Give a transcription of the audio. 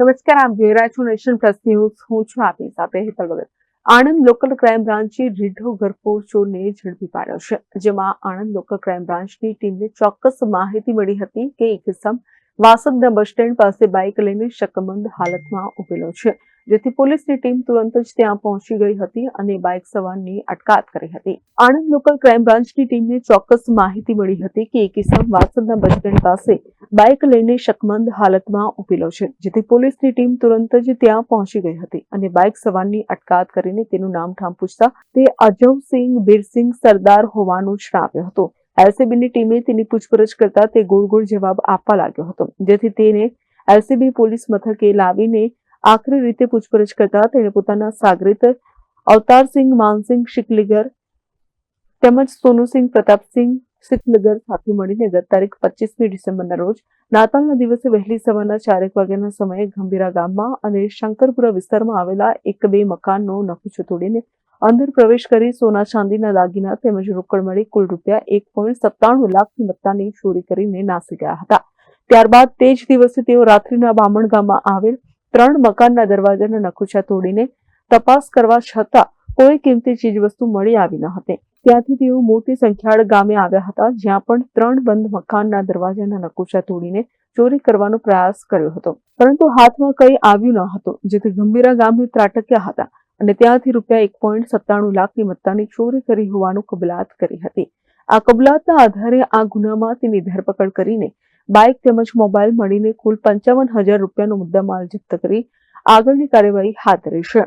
નમસ્કાર આપ જોઈ રહ્યા છો નેશન પ્લસ ન્યૂઝ. હું છું આપની સાથે હેતલ ભગત આણંદ લોકલ ક્રાઇમ બ્રાન્ચે રીઢો ઘરફોડ ચોરને ઝડપી પાડ્યો છે. જેમાં આણંદ લોકલ ક્રાઇમ બ્રાન્ચની ટીમને ચોક્કસ માહિતી મળી હતી કે એક સમ વાસદના બસ સ્ટેન્ડ પાસે બાઇક લઈને શકમંદ હાલતમાં ઉભેલો છે. જેથી પોલીસની ટીમ તુરંત જ ત્યાં પહોંચી ગઈ હતી અને બાઇક સવારની અટકાત કરી હતી. આણંદ લોકલ ક્રાઇમ બ્રાન્ચની ટીમને ચોક્કસ માહિતી મળી હતી કે એક ઇસમ વાસદના બસ સ્ટેન્ડ પાસે બાઇક લઈને શકમંદ હાલતમાં ઉભેલો છે, જેથી પોલીસની ટીમ તુરંત જ ત્યાં પહોંચી ગઈ હતી અને બાઇક સવારની અટકાત કરીને તેનું નામ ઠામ પૂછતા તે અજવસિંહ બીરસિંહ સરદાર હોવાનું જણાવ્યું હતું. એલસીબીની ટીમે તેની પૂછપરછ કરતા તે ગોળ ગોળ જવાબ આપવા લાગ્યો હતો, જેથી તેને એલસીબી પોલીસ મથકે લાવીને આખરી રીતે પૂછપરછ કરતા તેણે પોતાના સાગરીત અવતારસિંહ, માનસિંહ શિકલીગર તેમજ સોનુસિંહ પ્રતાપસિંહ શિકલીગર સાથે મળીને ગત તારીખ પચીસમી ડિસેમ્બરના રોજ નાતાલના દિવસે વહેલી સવારના ચારેક વાગ્યાના સમયે ગંભીરા ગામમાં અને શંકરપુરા વિસ્તારમાં આવેલા એક બે મકાનનો નકુચો તોડીને અંદર પ્રવેશ કરી સોના ચાંદીના દાગીના તેમજ રોકડ મળી કુલ રૂપિયા એક પોઈન્ટ સત્તાણું લાખ મત્તાની ચોરી કરીને નાસી ગયા હતા. ત્યારબાદ તે જ દિવસે તેઓ રાત્રિના બામણ ગામમાં આવેલ ત્રણ મકાનના દરવાજાના નકુચા તોડીને તપાસ કરવા છતાં કોઈ કિંમતી ચીજવસ્તુ મળી આવી ન હતી. ત્યાંથી તેઓ મોટી સંખ્યાળ ગામે આવ્યા હતા, જ્યાં પણ ત્રણ બંધ મકાનના દરવાજાના નકુશા તોડીને ચોરી કરવાનો પ્રયાસ કર્યો હતો. પરંતુ હાથમાં કંઈ આવ્યું ન હતું, જેથી ગંભીરા ગામે ત્રાટક્યા હતા અને ત્યાંથી રૂપિયા એક પોઈન્ટ સત્તાણું લાખની મત્તાની ચોરી કરી હોવાનું કબલાત કરી હતી. આ કબલાતના આધારે આ ગુનામાં તેની ધરપકડ કરીને બાઇક તેમજ મોબાઈલ મળીને કુલ પંચાવન હજાર રૂપિયાનો મુદ્દામાલ જપ્ત કરી આગળની કાર્યવાહી હાથ ધરી છે.